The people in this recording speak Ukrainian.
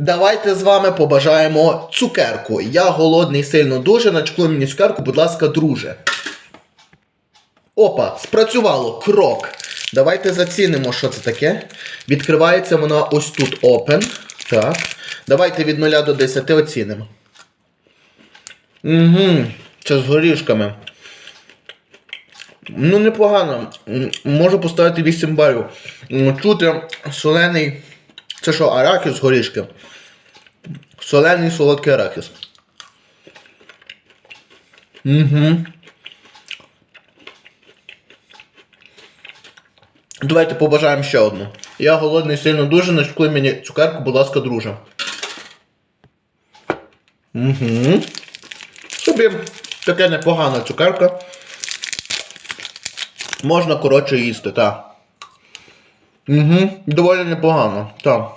Давайте з вами побажаємо цукерку. Я голодний сильно дуже. Начкли мені цукерку, будь ласка, друже. Опа, спрацювало. Крок. Давайте зацінимо, що це таке. Відкривається вона ось тут open. Так. Давайте від 0 до 10 оцінимо. Угу. Це з горішками. Ну, непогано. Можу поставити 8 балів. Чути солений. Це що, арахіс горішки? Солений солодкий арахіс. Угу. Давайте побажаємо ще одну. Я голодний сильно дуже, начкуй мені цукерку, будь ласка, друже. Угу. Собі таке непогана цукерка. Можна коротше їсти, так. Угу. Доволі непогано, так.